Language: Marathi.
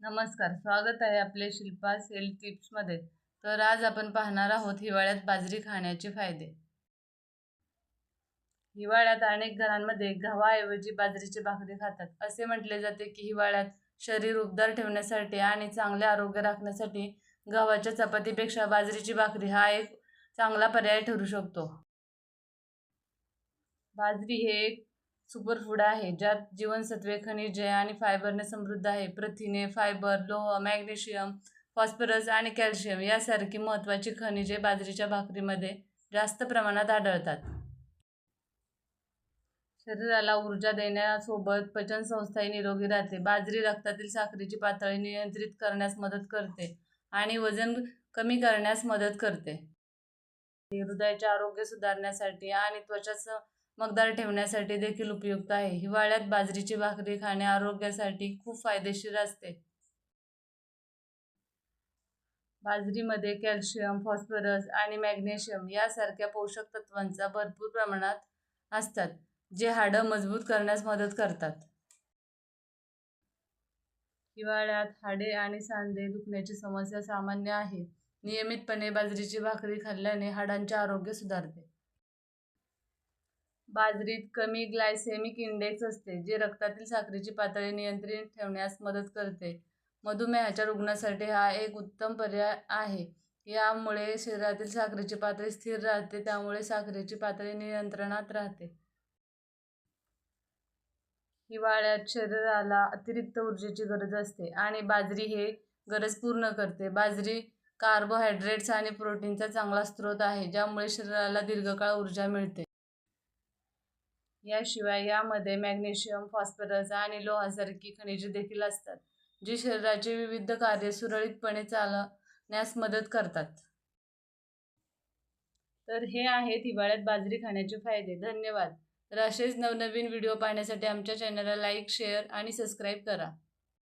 नमस्कार स्वागत आहे आपले शिल्पा सेल टिप्समध्ये तर आज आपण पाहणार आहोत हिवाळ्यात बाजरी खाण्याचे फायदे. हिवाळ्यात अनेक घरांमध्ये गव्हाऐवजी बाजरीची भाकरी खातात. असे म्हटले जाते की हिवाळ्यात शरीर उबदार ठेवण्यासाठी आणि चांगले आरोग्य राखण्यासाठी गव्हाच्या चपातीपेक्षा बाजरीची भाकरी हा एक चांगला पर्याय ठरू शकतो. बाजरी हे एक सुपरफूड आहे ज्यात जीवनसत्वे खनिजे आणि फायबरने समृद्ध आहे. प्रथिने फायबर लोह मॅग्नेशियम फॉस्फरस आणि कॅल्शियम यासारखी महत्त्वाची खनिजे बाजरीच्या भाकरीमध्ये जास्त प्रमाणात आढळतात. शरीराला ऊर्जा देण्यासोबत पचनसंस्थाही निरोगी राहते. बाजरी रक्तातील साखरेची पातळी नियंत्रित करण्यास मदत करते आणि वजन कमी करण्यास मदत करते. हृदयाचे आरोग्य सुधारण्यासाठी आणि त्वचा मगदार ठेवण्यासाठी देखील उपयुक्त आहे. हिवाळ्यात बाजरीची भाकरी खाणे आरोग्यासाठी खूप फायदेशीर असते. बाजरीमध्ये कॅल्शियम फॉस्फरस आणि मॅग्नेशियम यासारख्या पोषक तत्वांचा भरपूर प्रमाणात असतात जे हाडं मजबूत करण्यास मदत करतात. हिवाळ्यात हाडे आणि सांधे दुखण्याची समस्या सामान्य आहे. नियमितपणे बाजरीची भाकरी खाल्ल्याने हाडांचे आरोग्य सुधारते. बाजरीत कमी ग्लायसेमिक इंडेक्स असते जे रक्तातील साखरेची पातळी नियंत्रित ठेवण्यास मदत करते. मधुमेहाच्या रुग्णासाठी हा एक उत्तम पर्याय आहे. यामुळे शरीरातील साखरेची पातळी स्थिर राहते त्यामुळे साखरेची पातळी नियंत्रणात राहते. हिवाळ्यात शरीराला अतिरिक्त ऊर्जेची गरज असते आणि बाजरी हे गरज पूर्ण करते. बाजरी कार्बोहायड्रेट्स आणि प्रोटीनचा चांगला स्रोत आहे ज्यामुळे शरीराला दीर्घकाळ ऊर्जा मिळते. याशिवाय यामध्ये मॅग्नेशियम फॉस्फरस आणि लोहासारखी खनिजे देखील असतात जी शरीराचे विविध कार्य सुरळीतपणे चालवण्यास मदत करतात. तर हे आहेत हिवाळ्यात बाजरी खाण्याचे फायदे. धन्यवाद. तर असेच नवनवीन व्हिडिओ पाहण्यासाठी आमच्या चॅनलला लाईक शेअर आणि सबस्क्राईब करा.